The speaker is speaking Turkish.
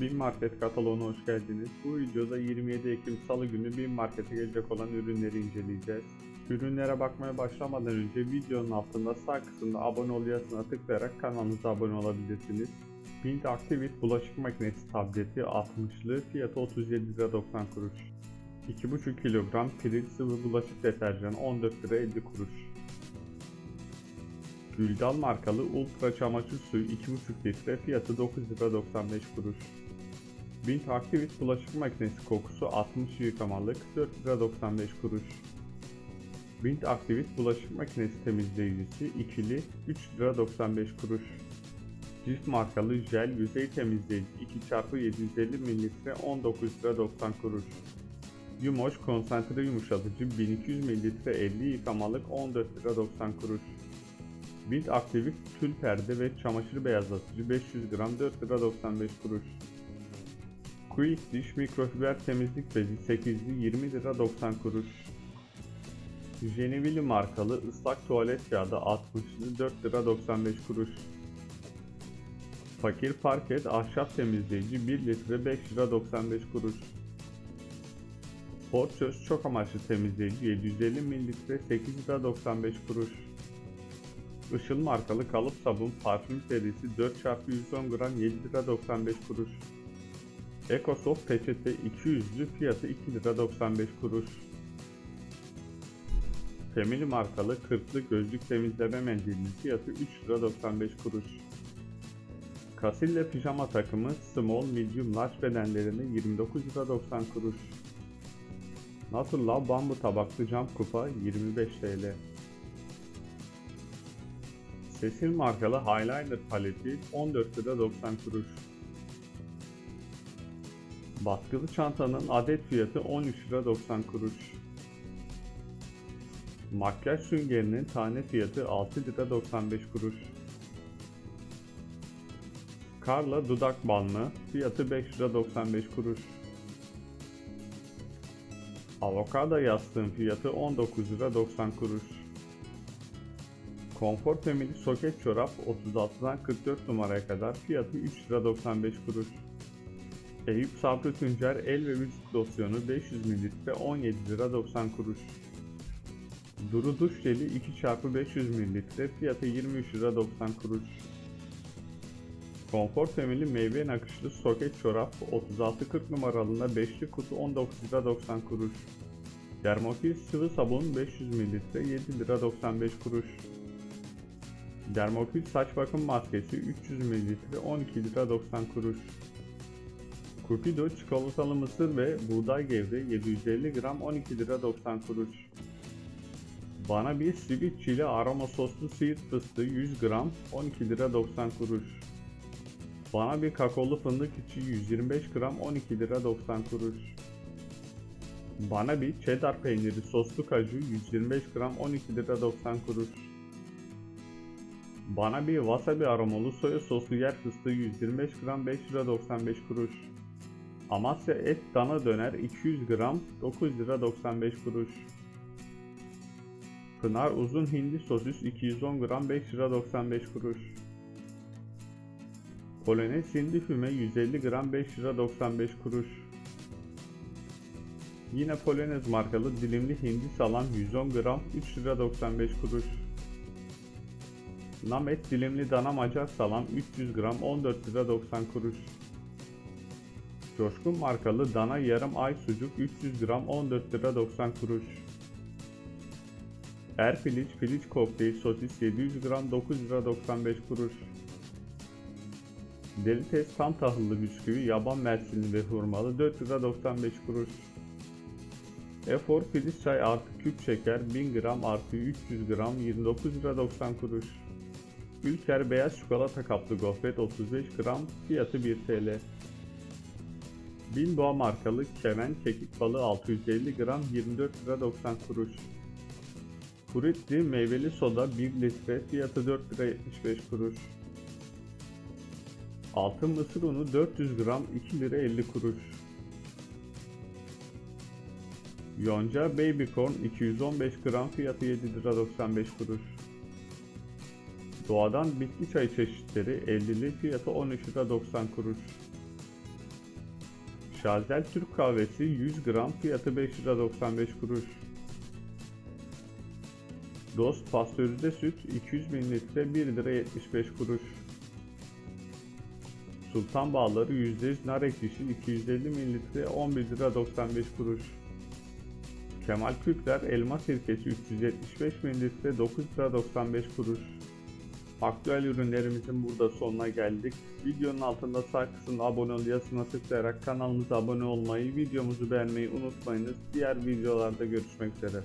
Bin Market kataloğuna hoş geldiniz. Bu videoda 27 Ekim Salı günü Bin Market'e gelecek olan ürünleri inceleyeceğiz. Ürünlere bakmaya başlamadan önce videonun altında sağ kısımda abone ol yazısına tıklayarak kanalımıza abone olabilirsiniz. Bint Activit bulaşık makinesi tableti 60'lı fiyatı 37 lira 90 kuruş. 2,5 kilogram piril sıvı bulaşık deterjanı 14 lira 50 kuruş. Güldal markalı Ultra çamaşır suyu 2,5 litre fiyatı 9 lira 95 kuruş. Bint Activit bulaşık makinesi kokusu 60 yıkamalık 4 lira 95 kuruş. Bint Activit bulaşık makinesi temizleyicisi ikili 3 lira 95 kuruş. Cilt markalı jel yüzey temizleyici 2x750 ml 19 lira 90 kuruş. Yumoş konsantre yumuşatıcı 1200 ml 50 yıkamalık 14 lira 90 kuruş. Bint Aktivit tül perde ve çamaşır beyazlatıcı 500 gram 4 lira 95 kuruş. Quick Dish mikrofiber temizlik bezi 8'li 20 lira 90 kuruş. Jenevili markalı ıslak tuvalet kağıdı 60'lı 4 lira 95 kuruş. Fakir parket ahşap temizleyici 1 litre 5 lira 95 kuruş. Porçöz çok amaçlı temizleyici 750 ml 8 lira 95 kuruş. Işıl markalı kalıp sabun parfüm serisi 4x110 gram 7 lira 95 kuruş. Ecosoft peçete 200'lü fiyatı 2 lira 95 kuruş. Family markalı 40'lı gözlük temizleme mendilinin fiyatı 3 lira 95 kuruş. Casille pijama takımı small medium large bedenlerine 29 lira 90 kuruş. Naturla bambu tabaklı cam kupa 25 TL. Sesil markalı Highliner paleti 14 lira 90 kuruş. Baskılı çantanın adet fiyatı 13 lira 90 kuruş. Makyaj süngerinin tane fiyatı 6 lira 95 kuruş. Karla dudak balmı fiyatı 5 lira 95 kuruş. Avokado yastığın fiyatı 19 lira 90 kuruş. Konfor Family soket çorap 36'dan 44 numaraya kadar fiyatı 3 lira 95 kuruş. Eyüp Sabri Tuncer el ve vücut losyonu 500 ml 17 lira 90 kuruş. Duru duş jeli 2x500 ml fiyatı 23 lira 90 kuruş. Konfor Family meyve nakışlı soket çorap 36-40 numaralığında 5'li kutu 19 lira 90 kuruş. Dermokil sıvı sabun 500 ml 7 lira 95 kuruş. Dermokil saç bakım maskesi 300 ml 12 lira 90 kuruş. Cupido çikolatalı mısır ve buğday gevre 750 gram 12 lira 90 kuruş. Bana bir sweet chili aroma soslu siirt fıstığı 100 gram 12 lira 90 kuruş. Bana bir kakaolu fındık içi 125 gram 12 lira 90 kuruş. Bana bir cheddar peyniri soslu kaju 125 gram 12 lira 90 kuruş. Bana bir wasabi aromalı soya soslu yer fıstığı 125 gram 5 lira 95 kuruş. Amasya et dana döner 200 gram 9 lira 95 kuruş. Pınar uzun hindi sosis 210 gram 5 lira 95 kuruş. Polonez hindi füme 150 gram 5 lira 95 kuruş. Yine Polonez markalı dilimli hindi salam 110 gram 3 lira 95 kuruş. Namet dilimli dana macar salam 300 gram 14 lira 90 kuruş. Coşkun markalı dana yarım ay sucuk 300 gram 14 lira 90 kuruş. Er piliç piliç kokteyl sosis 700 gram 9 lira 95 kuruş. Delites tam tahıllı bisküvi yaban mersinli ve hurmalı 4 lira 95 kuruş. Efor filiz çay artı küp şeker 1000 gram artı 300 gram 29 lira 90 kuruş. Ülker beyaz çikolata kaplı gofret 35 gram fiyatı 1 TL. Bilboğa markalı kemen kekik balığı 650 gram 24 lira 90 kuruş. Fruitli meyveli soda 1 litre fiyatı 4 lira 75 kuruş. Altın mısır unu 400 gram 2 lira 50 kuruş. Yonca Baby Corn 215 gram fiyatı 7 lira 95 kuruş. Doğadan bitki çayı çeşitleri 50'li fiyatı 13 lira 90 kuruş. Şazel Türk kahvesi 100 gram fiyatı 5 lira 95 kuruş. Dost pastörize süt 200 mililitre 1 lira 75 kuruş. Sultan bağları %100 nar ekşisi 250 mililitre 11 lira 95 kuruş. Kemal Kükrer elma sirkesi 375 mililitre 9 lira 95 kuruş. Aktüel ürünlerimizin burada sonuna geldik. Videonun altında sağ kısımda abone ol yazısına tıklayarak kanalımıza abone olmayı, videomuzu beğenmeyi unutmayınız. Diğer videolarda görüşmek üzere.